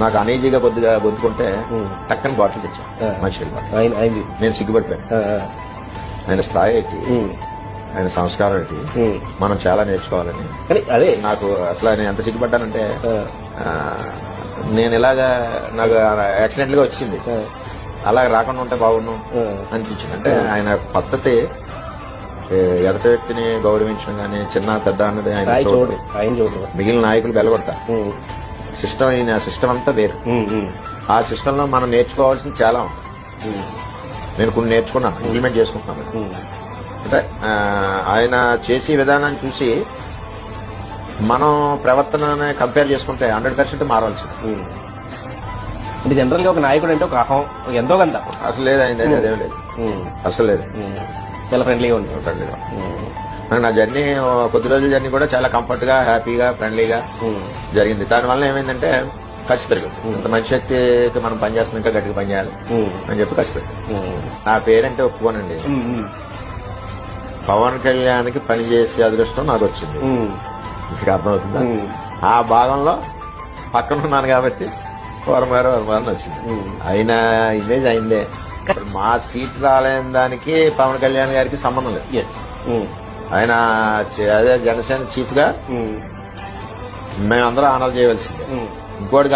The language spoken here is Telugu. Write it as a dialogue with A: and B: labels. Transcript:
A: నాకు అనీజీగా కొద్దిగా గొంతుకుంటే. టక్కని బాటిల్ తెచ్చాను. మంచినీళ్ళ బాటిల్. నేను సిగ్గుపడిపోయాను. ఆయన స్థాయి ఏంటి? ఆయన సంస్కారం ఏంటి?
B: ఉమ్.
A: మనం చాలా నేర్చుకోవాలని.
B: కానీ అదే.
A: నాకు అసలు ఆయన ఎంత సిగ్గుపడ్డానంటే నేను ఇలాగా నాకు యాక్సిడెంట్గా వచ్చింది. అలా రాకుండా ఉంటే బాగుండు. అనిపించింది. అంటే ఆయన పద్ధతి ఎదటి వ్యక్తిని గౌరవించడం కానీ చిన్న పెద్ద అన్నది ఆయన మిగిలిన నాయకులు బెలగొడతా
B: ఉమ్,
A: సిస్టమ్ అయిన సిస్టమ్ అంతా వేరు. ఆ సిస్టమ్లో మనం నేర్చుకోవాల్సింది చాలా ఉంది. నేను కొన్ని నేర్చుకున్నాను ఇంప్లిమెంట్ చేసుకుంటున్నాను. అంటే ఆయన చేసే విధానాన్ని చూసి మనం ప్రవర్తన కంపేర్ చేసుకుంటే హండ్రెడ్ పర్సెంట్ మారాల్సింది.
B: అంటే జనరల్గా ఒక నాయకుడు అంటే ఒక అహం ఎంతో కొంత.
A: అసలు లేదు ఆయన అదేం లేదు. అసలు లేదు.
B: చాలా ఫ్రెండ్లీగా ఉంటుంది
A: ఫ్రెండ్లీగా. నా జర్నీ కొద్ది రోజుల జర్నీ కూడా చాలా కంఫర్ట్గా హ్యాపీగా ఫ్రెండ్లీగా
B: ఉమ్,
A: జరిగింది. దానివల్ల ఏమైందంటే కసి పెరిగింది. ఇంత మంచి వ్యక్తికి మనం పనిచేస్తున్నాం ఇంకా గట్టిగా పనిచేయాలి
B: ఉమ్,
A: అని చెప్పి కసి పెరిగింది. నా పేరంటే ఒప్పుకోనండి. పవన్ కళ్యాణ్కి పని చేసే అదృష్టం నాకు వచ్చింది. మీకు అర్థమవుతుందా. ఆ భాగంలో పక్కన ఉన్నాను కాబట్టి వరమారు వరమారు వచ్చింది. అయిన ఇమేజ్ అయిందే. మా సీట్ రాలేని దానికి పవన్ కళ్యాణ్ గారికి సంబంధం లేదు. ఆయన అదే జనసేన
B: చీఫ్గా
A: మేమందరం ఆనర్ చేయవలసిందే. ఇంకోటి